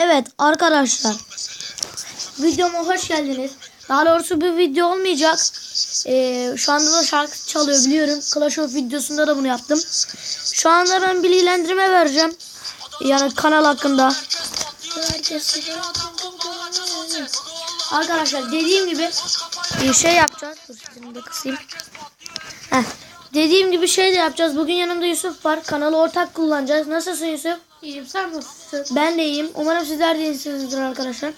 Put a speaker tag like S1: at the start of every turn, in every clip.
S1: Evet arkadaşlar. Videoma hoş geldiniz. Daha doğrusu bir video olmayacak. Ee, şu anda da şarkı çalıyor biliyorum. Clash of videosunda da bunu yaptım. Şu anda ben bilgilendirme vereceğim. Yani kanal hakkında. Arkadaşlar dediğim gibi bir şey yapacağız. Dur de kısayım. Heh. Dediğim gibi şey de yapacağız. Bugün yanımda Yusuf var. Kanalı ortak kullanacağız. Nasılsın Yusuf?
S2: İyiyim sen nasılsın?
S1: Ben de iyiyim. Umarım sizler de iyisinizdir arkadaşlar.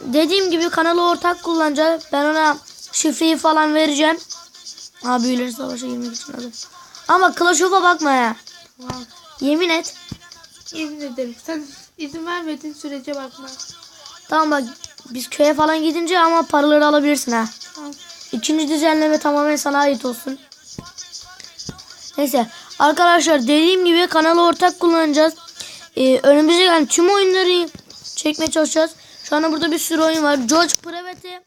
S1: Dediğim gibi kanalı ortak kullanacağız. Ben ona şifreyi falan vereceğim. Ha büyüleri savaşa girmek için adı. Ama Clash of'a bakma ya.
S2: Tamam.
S1: Yemin et.
S2: Yemin ederim sen izin vermediğin sürece bakma.
S1: Tamam bak biz köye falan gidince ama paraları alabilirsin ha.
S2: Tamam.
S1: İkinci düzenleme tamamen sana ait olsun. Neyse arkadaşlar dediğim gibi kanalı ortak kullanacağız. Ee, önümüze gelen tüm oyunları çekmeye çalışacağız. Şu anda burada bir sürü oyun var. George Private,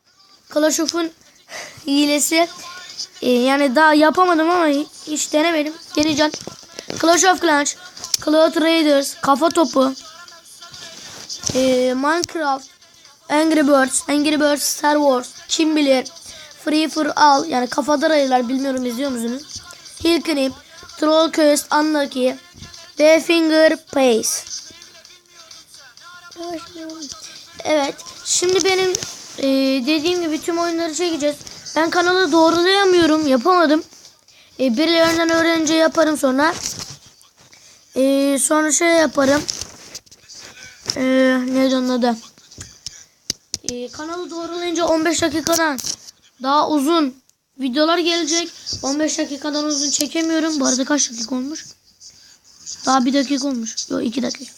S1: Clash of'un hilesi. Ee, yani daha yapamadım ama hiç denemedim. Deneyeceğim. Clash of Clans, Cloud Raiders, Kafa Topu, ee, Minecraft, Angry Birds, Angry Birds, Star Wars, kim bilir, Free for All yani kafada raylar bilmiyorum izliyor musunuz? Hill Climb, Troll Finger Pace. Evet. Şimdi benim e, dediğim gibi tüm oyunları çekeceğiz. Ben kanalı doğrulayamıyorum. Yapamadım. E, birilerinden öğrenince yaparım sonra. E, sonra şey yaparım. E, neydi onun adı? E, kanalı doğrulayınca 15 dakikadan daha uzun videolar gelecek. 15 dakikadan uzun çekemiyorum. Bu arada kaç dakika olmuş? Daha bir dakika olmuş. Yok iki dakika.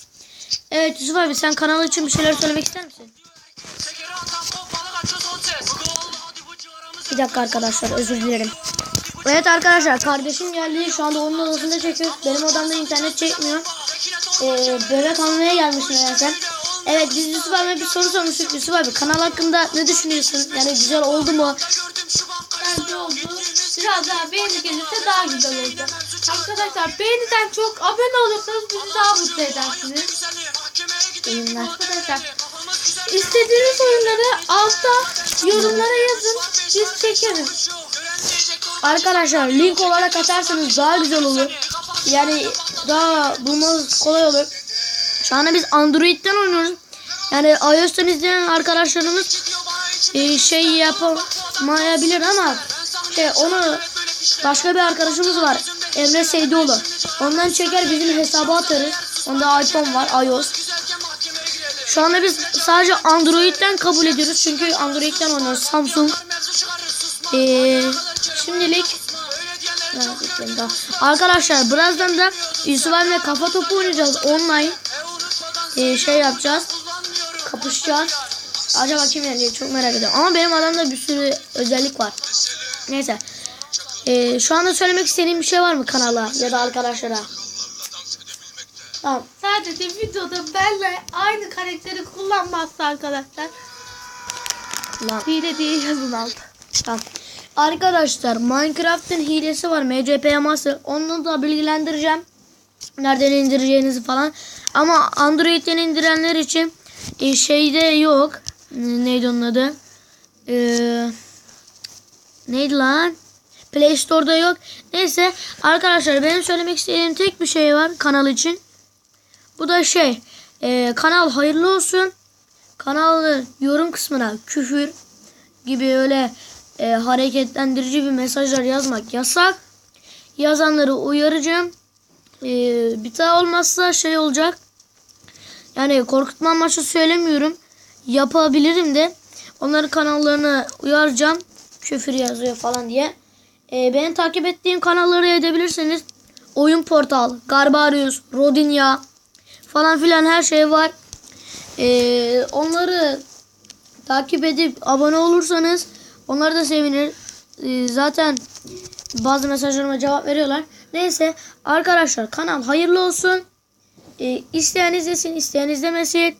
S1: Evet Yusuf abi sen kanal için bir şeyler söylemek ister misin? Bir dakika arkadaşlar özür dilerim. Evet arkadaşlar kardeşim geldi. Şu anda onun odasında çekiyoruz. Benim odamda internet çekmiyor. Ee, bebek almaya gelmiş meğerse. Evet biz Yusuf abiye bir soru sormuştuk. Yusuf abi kanal hakkında ne düşünüyorsun? Yani güzel oldu mu?
S2: Bence oldu. Biraz daha beğeni gelirse daha güzel olacak. Arkadaşlar beğeniden çok abone olursanız bizi daha mutlu edersiniz.
S1: Oyunlar.
S2: Arkadaşlar istediğiniz oyunları altta yorumlara yazın. Biz çekeriz.
S1: Arkadaşlar link olarak atarsanız daha güzel olur. Yani daha bulmanız kolay olur. Şu anda biz Android'den oynuyoruz. Yani iOS'tan izleyen arkadaşlarımız e, şey yapamayabilir ama şey onu başka bir arkadaşımız var. Emre Seydoğlu. Ondan çeker bizim hesaba atarız. Onda iPhone var, iOS. Şu anda biz sadece Android'den kabul ediyoruz. Çünkü Android'den oynuyoruz. Samsung. Ee, şimdilik. Arkadaşlar birazdan da Yusuf abimle kafa topu oynayacağız online. Ee, şey yapacağız. Kapışacağız. Acaba kim yenecek çok merak ediyorum. Ama benim adamda bir sürü özellik var. Neyse. Ee, şu anda söylemek istediğim bir şey var mı kanala ya da arkadaşlara? Tamam.
S2: Sadece videoda benle aynı karakteri kullanmazsa arkadaşlar.
S1: Lan.
S2: Hile diye yazın altta.
S1: Tamam. Arkadaşlar Minecraft'ın hilesi var. MCP Master. Onu da bilgilendireceğim. Nereden indireceğinizi falan. Ama Android'den indirenler için e, şeyde yok. Neydi onun adı? Ee, neydi lan? Play Store'da yok. Neyse arkadaşlar benim söylemek istediğim tek bir şey var kanal için. Bu da şey. e, kanal hayırlı olsun. Kanalın yorum kısmına küfür gibi öyle e, hareketlendirici bir mesajlar yazmak yasak. Yazanları uyaracağım. E, bir daha olmazsa şey olacak. Yani korkutma amaçlı söylemiyorum. Yapabilirim de. Onların kanallarını uyaracağım. Küfür yazıyor falan diye. E, beni takip ettiğim kanalları edebilirsiniz. Oyun Portal, Garbarius, Rodinya falan filan her şey var. E, onları takip edip abone olursanız onlar da sevinir. Ee, zaten bazı mesajlarıma cevap veriyorlar. Neyse arkadaşlar kanal hayırlı olsun. Ee, isteyen izlesin, isteyen izlemesin.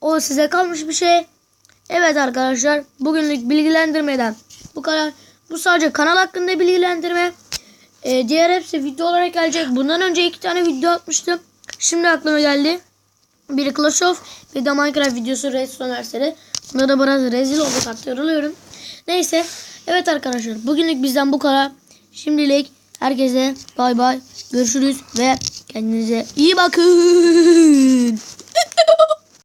S1: O size kalmış bir şey. Evet arkadaşlar bugünlük bilgilendirmeden bu kadar. Bu sadece kanal hakkında bilgilendirme. Ee, diğer hepsi video olarak gelecek. Bundan önce iki tane video atmıştım. Şimdi aklıma geldi. Biri Clash of bir de Minecraft videosu Redstone verseri. Bunda da biraz rezil olduk artık yoruluyorum. Neyse. Evet arkadaşlar bugünlük bizden bu kadar. Şimdilik herkese bay bay. Görüşürüz ve kendinize iyi bakın.